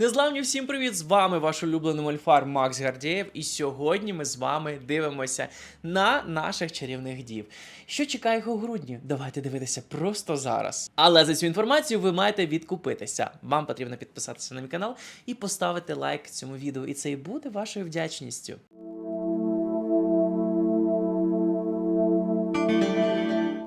Незламні всім привіт! З вами ваш улюблений мольфар Макс Гардєєв. І сьогодні ми з вами дивимося на наших чарівних дів. Що чекає їх у грудні? Давайте дивитися просто зараз. Але за цю інформацію ви маєте відкупитися. Вам потрібно підписатися на мій канал і поставити лайк цьому відео. І це і буде вашою вдячністю.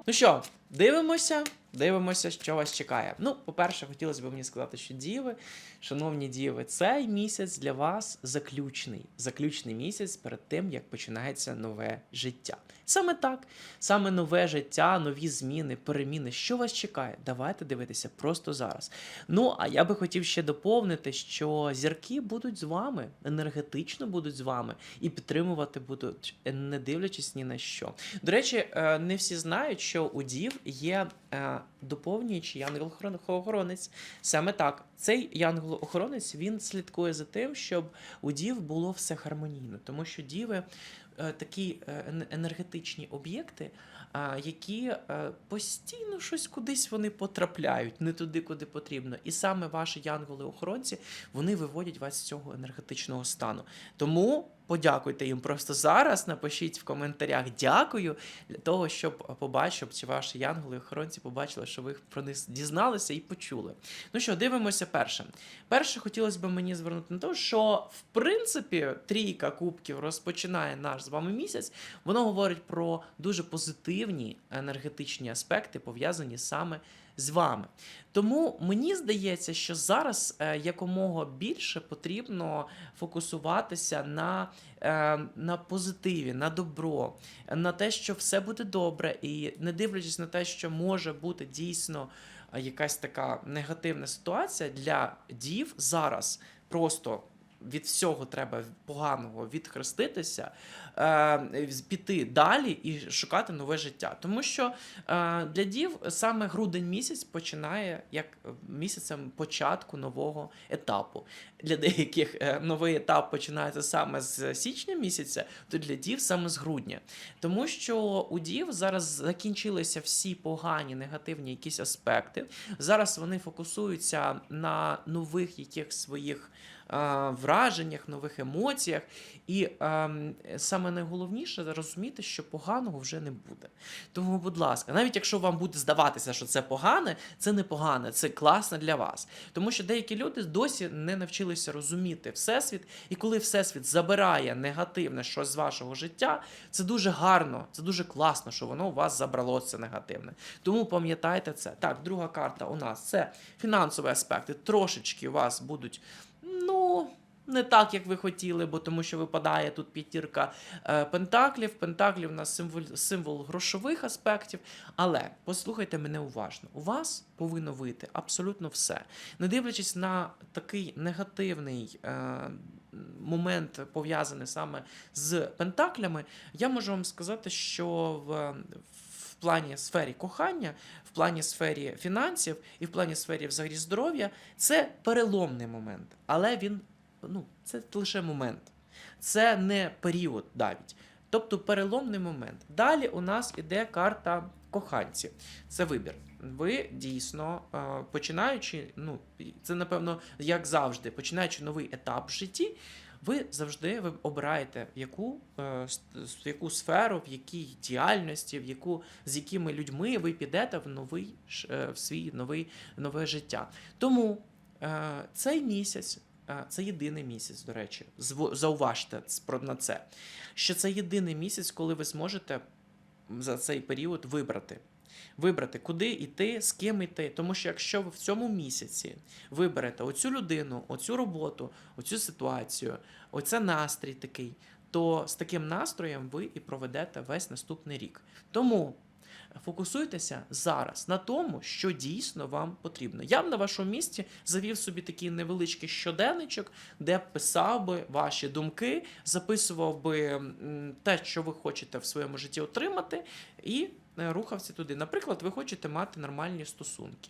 Ну що, дивимося, дивимося, що вас чекає. Ну, по-перше, хотілося б мені сказати, що діви, шановні діви, цей місяць для вас заключний. Заключний місяць перед тим, як починається нове життя. Саме так, саме нове життя, нові зміни, переміни. Що вас чекає? Давайте дивитися просто зараз. Ну, а я би хотів ще доповнити, що зірки будуть з вами, енергетично будуть з вами і підтримувати будуть, е, не дивлячись ні на що. До речі, е, не всі знають, що у дів є е, доповнюючий янгол-охоронець. Саме так, цей янгол-охоронець він слідкує за тим, щоб у дів було все гармонійно, тому що діви такі е, енергетичні об'єкти, які е, постійно щось кудись вони потрапляють, не туди, куди потрібно. І саме ваші янголи-охоронці вони виводять вас з цього енергетичного стану. Тому подякуйте їм просто зараз. Напишіть в коментарях дякую для того, щоб побачив, ці ваші янголи-охоронці побачили, що ви про них дізналися і почули. Ну що, дивимося перше. Перше, хотілося б мені звернути на те, що в принципі трійка кубків розпочинає наш з вами місяць. Воно говорить про дуже позитивні енергетичні аспекти, пов'язані саме з вами. Тому мені здається, що зараз е, якомога більше потрібно фокусуватися на, е, на позитиві, на добро, на те, що все буде добре, і не дивлячись на те, що може бути дійсно е, якась така негативна ситуація для дів зараз просто. Від всього треба поганого відхреститися, е, піти далі і шукати нове життя. Тому що е, для дів саме грудень місяць починає як місяцем початку нового етапу. Для деяких е, новий етап починається саме з січня місяця, то для дів саме з грудня. Тому що у дів зараз закінчилися всі погані негативні якісь аспекти. Зараз вони фокусуються на нових яких своїх е, враженнях, нових емоціях. І е, саме найголовніше розуміти, що поганого вже не буде. Тому, будь ласка, навіть якщо вам буде здаватися, що це погане, це не погане, це класно для вас. Тому що деякі люди досі не навчилися розуміти всесвіт, і коли всесвіт забирає негативне щось з вашого життя, це дуже гарно, це дуже класно, що воно у вас забрало це негативне. Тому пам'ятайте це. Так, друга карта у нас це фінансові аспекти. Трошечки у вас будуть, ну. Не так, як ви хотіли, бо тому що випадає тут п'ятірка е, пентаклів. Пентаклів у нас символ, символ грошових аспектів. Але послухайте мене уважно. У вас повинно вийти абсолютно все. Не дивлячись на такий негативний е, момент, пов'язаний саме з пентаклями, я можу вам сказати, що в, в плані сфері кохання, в плані сфері фінансів і в плані сфері взагалі здоров'я це переломний момент, але він ну, це лише момент. Це не період навіть. Тобто переломний момент. Далі у нас іде карта коханців. Це вибір. Ви дійсно, е, починаючи, ну, це напевно, як завжди, починаючи новий етап в житті, ви завжди ви обираєте, в яку, е, в яку сферу, в якій діяльності, в яку, з якими людьми ви підете в новий е, в свій новий, нове життя. Тому е, цей місяць. Це єдиний місяць, до речі, зауважте на це. Що це єдиний місяць, коли ви зможете за цей період вибрати. Вибрати, куди йти, з ким йти. Тому що якщо ви в цьому місяці виберете оцю людину, оцю роботу, оцю ситуацію, оце настрій такий, то з таким настроєм ви і проведете весь наступний рік. Тому фокусуйтеся зараз на тому, що дійсно вам потрібно. Я б на вашому місці завів собі такий невеличкий щоденничок, де б писав би ваші думки, записував би те, що ви хочете в своєму житті отримати, і рухався туди. Наприклад, ви хочете мати нормальні стосунки.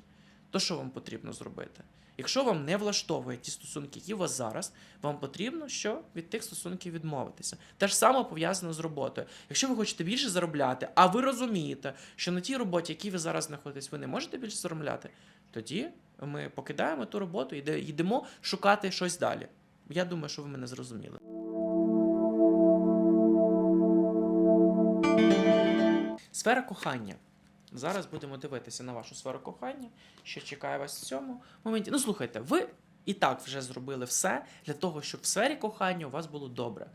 То що вам потрібно зробити? Якщо вам не влаштовує ті стосунки, які у вас зараз, вам потрібно що від тих стосунків відмовитися. Те ж саме пов'язано з роботою. Якщо ви хочете більше заробляти, а ви розумієте, що на тій роботі, якій ви зараз знаходитесь, ви не можете більше заробляти, тоді ми покидаємо ту роботу і йде- йдемо шукати щось далі. Я думаю, що ви мене зрозуміли. Сфера кохання. Зараз будемо дивитися на вашу сферу кохання, що чекає вас в цьому моменті. Ну, слухайте, ви і так вже зробили все для того, щоб в сфері кохання у вас було добре.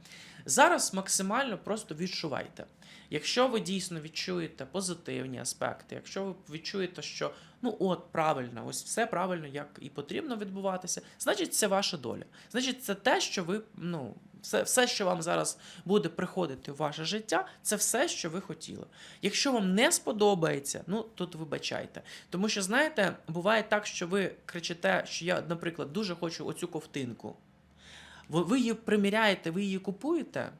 Зараз максимально просто відчувайте. Якщо ви дійсно відчуєте позитивні аспекти, якщо ви відчуєте, що ну от правильно, ось все правильно, як і потрібно відбуватися, значить це ваша доля. Значить, це те, що ви ну. Все, все, що вам зараз буде приходити в ваше життя, це все, що ви хотіли. Якщо вам не сподобається, ну тут вибачайте. Тому що, знаєте, буває так, що ви кричите, що я, наприклад, дуже хочу оцю ковтинку. Ви, її приміряєте, ви її купуєте,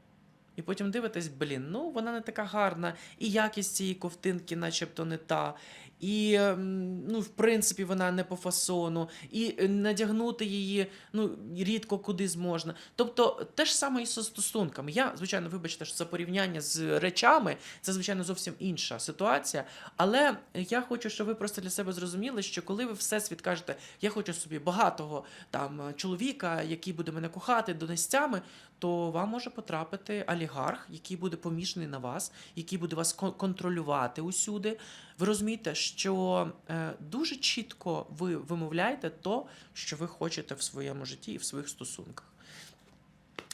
і потім дивитесь, блін, ну вона не така гарна, і якість цієї ковтинки, начебто, не та. І, ем, ну, в принципі, вона не по фасону, і е, надягнути її ну, рідко куди зможна. Тобто, те ж саме і зі стосунками. Я, звичайно, вибачте, що це порівняння з речами, це, звичайно, зовсім інша ситуація. Але я хочу, щоб ви просто для себе зрозуміли, що коли ви всесвіт кажете, я хочу собі багатого там чоловіка, який буде мене кохати донестями, то вам може потрапити олігарх, який буде помішаний на вас, який буде вас контролювати усюди. Ви розумієте, що е, дуже чітко ви вимовляєте то, що ви хочете в своєму житті і в своїх стосунках.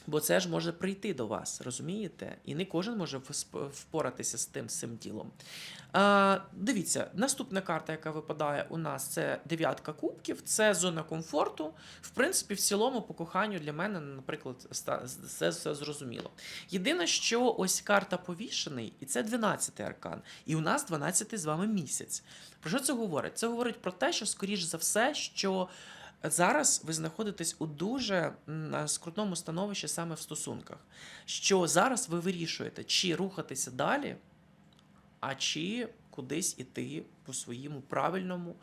Бо це ж може прийти до вас, розумієте? І не кожен може впоратися з тим цим ділом. А, дивіться, наступна карта, яка випадає у нас, це дев'ятка кубків, це зона комфорту. В принципі, в цілому, по коханню для мене, наприклад, це все зрозуміло. Єдине, що ось карта повішений, і це 12-й аркан. І у нас 12-й з вами місяць. Про що це говорить? Це говорить про те, що, скоріш за все, що зараз ви знаходитесь у дуже скрутному становищі саме в стосунках. Що зараз ви вирішуєте, чи рухатися далі, а чи кудись іти по своєму правильному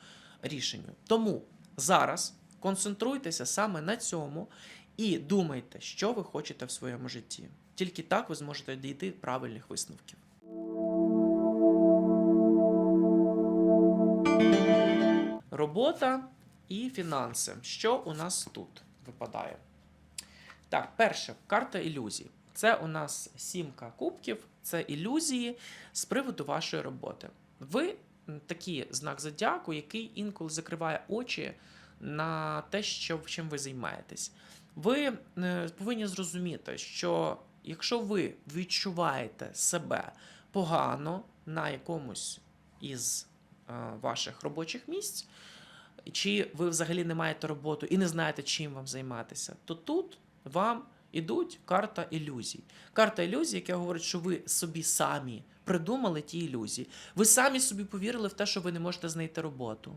рішенню. Тому зараз концентруйтеся саме на цьому і думайте, що ви хочете в своєму житті. Тільки так ви зможете дійти правильних висновків. Робота і фінанси. Що у нас тут випадає? Так, перше, карта ілюзій. Це у нас сімка кубків, це ілюзії з приводу вашої роботи. Ви такий знак зодіаку, який інколи закриває очі на те, що, чим ви займаєтесь. Ви е, повинні зрозуміти, що якщо ви відчуваєте себе погано на якомусь із е, ваших робочих місць, чи ви взагалі не маєте роботу і не знаєте, чим вам займатися, то тут вам ідуть карта ілюзій. Карта ілюзій, яка говорить, що ви собі самі придумали ті ілюзії. Ви самі собі повірили в те, що ви не можете знайти роботу.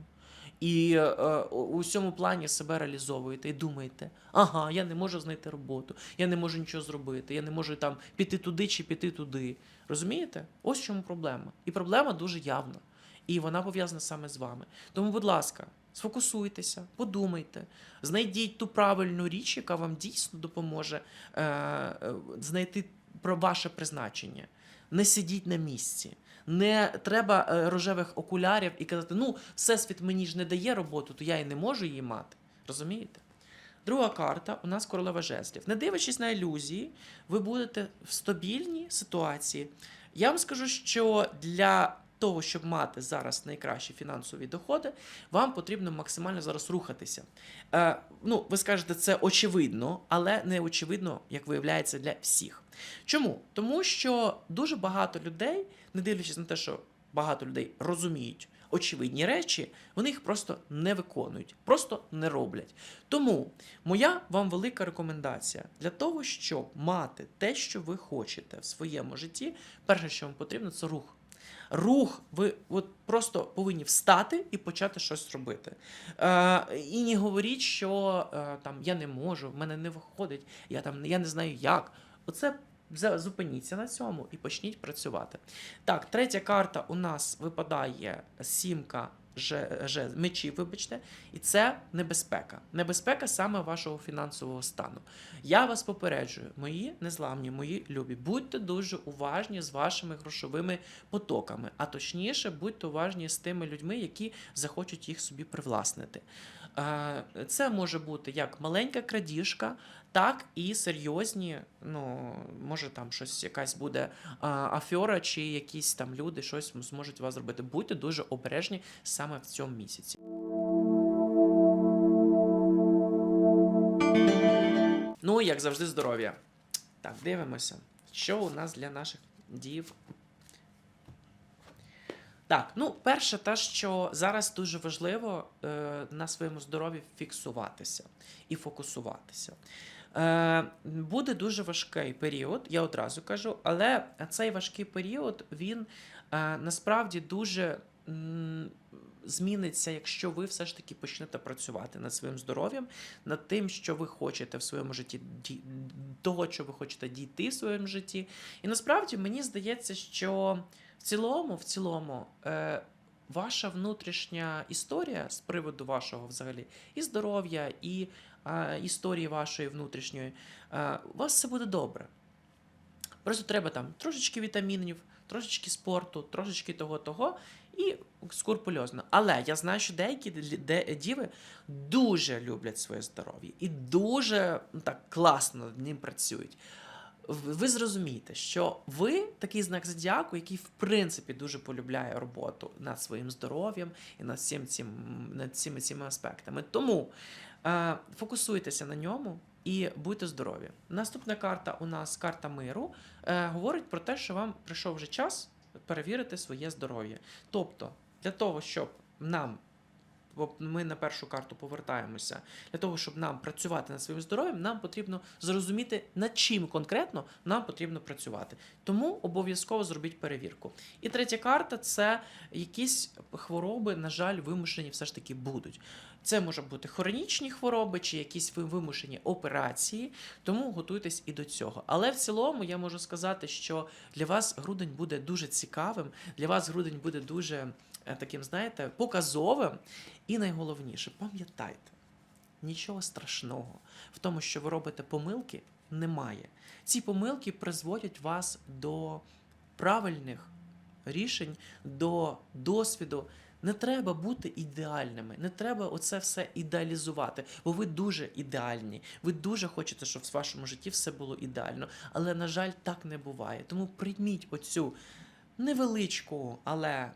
І е, у цьому плані себе реалізовуєте і думаєте, ага, я не можу знайти роботу, я не можу нічого зробити, я не можу там піти туди чи піти туди. Розумієте? Ось чому проблема. І проблема дуже явна. І вона пов'язана саме з вами. Тому, будь ласка, сфокусуйтеся, подумайте, знайдіть ту правильну річ, яка вам дійсно допоможе е, е, знайти про ваше призначення. Не сидіть на місці. Не треба е, рожевих окулярів і казати, ну, всесвіт мені ж не дає роботу, то я і не можу її мати. Розумієте? Друга карта у нас королева жезлів. Не дивлячись на ілюзії, ви будете в стабільній ситуації. Я вам скажу, що для того, щоб мати зараз найкращі фінансові доходи, вам потрібно максимально зараз рухатися. Е, ну, ви скажете, це очевидно, але не очевидно, як виявляється, для всіх. Чому? Тому що дуже багато людей, не дивлячись на те, що багато людей розуміють очевидні речі, вони їх просто не виконують, просто не роблять. Тому моя вам велика рекомендація для того, щоб мати те, що ви хочете в своєму житті, перше, що вам потрібно, це рух. Рух, ви от просто повинні встати і почати щось робити. Е, і не говоріть, що е, там я не можу, в мене не виходить, я там я не знаю як. Оце зупиніться на цьому і почніть працювати. Так, третя карта у нас випадає сімка же, же, мечі, вибачте, і це небезпека. Небезпека саме вашого фінансового стану. Я вас попереджую, мої незламні, мої любі, будьте дуже уважні з вашими грошовими потоками, а точніше, будьте уважні з тими людьми, які захочуть їх собі привласнити. Е, Це може бути як маленька крадіжка, так і серйозні, ну, може там щось якась буде а, афьора, чи якісь там люди щось зможуть вас зробити. Будьте дуже обережні саме в цьому місяці. Ну, як завжди, здоров'я. Так, дивимося, що у нас для наших дів. Так, ну, перше, те, що зараз дуже важливо е, на своєму здоров'ї фіксуватися і фокусуватися. Е, буде дуже важкий період, я одразу кажу, але цей важкий період він е, насправді дуже зміниться, якщо ви все ж таки почнете працювати над своїм здоров'ям, над тим, що ви хочете в своєму житті, того, що ви хочете дійти в своєму житті. І насправді мені здається, що цілому, в цілому, е, ваша внутрішня історія з приводу вашого взагалі і здоров'я, і е, історії вашої внутрішньої, е, у вас все буде добре. Просто треба там трошечки вітамінів, трошечки спорту, трошечки того того і скурпульозно. Але я знаю, що деякі діви дуже люблять своє здоров'я і дуже ну, так класно над ним працюють. Ви зрозумієте, що ви такий знак зодіаку, який в принципі дуже полюбляє роботу над своїм здоров'ям і над всім цим над всіми цими аспектами. Тому е, фокусуйтеся на ньому і будьте здорові. Наступна карта у нас карта миру е, говорить про те, що вам прийшов вже час перевірити своє здоров'я. Тобто, для того, щоб нам ми на першу карту повертаємося. Для того, щоб нам працювати над своїм здоров'ям, нам потрібно зрозуміти, над чим конкретно нам потрібно працювати. Тому обов'язково зробіть перевірку. І третя карта це якісь хвороби, на жаль, вимушені все ж таки будуть. Це може бути хронічні хвороби чи якісь вимушені операції, тому готуйтесь і до цього. Але в цілому я можу сказати, що для вас грудень буде дуже цікавим, для вас грудень буде дуже таким, знаєте, показовим. І найголовніше, пам'ятайте, нічого страшного в тому, що ви робите помилки, немає. Ці помилки призводять вас до правильних рішень, до досвіду. Не треба бути ідеальними, не треба оце все ідеалізувати, бо ви дуже ідеальні. Ви дуже хочете, щоб в вашому житті все було ідеально. Але, на жаль, так не буває. Тому прийміть оцю невеличку, але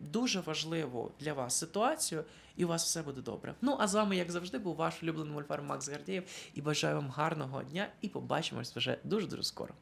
дуже важливу для вас ситуацію, і у вас все буде добре. Ну а з вами, як завжди, був ваш улюблений мульфар Макс Гардієв. І бажаю вам гарного дня і побачимось вже дуже дуже скоро.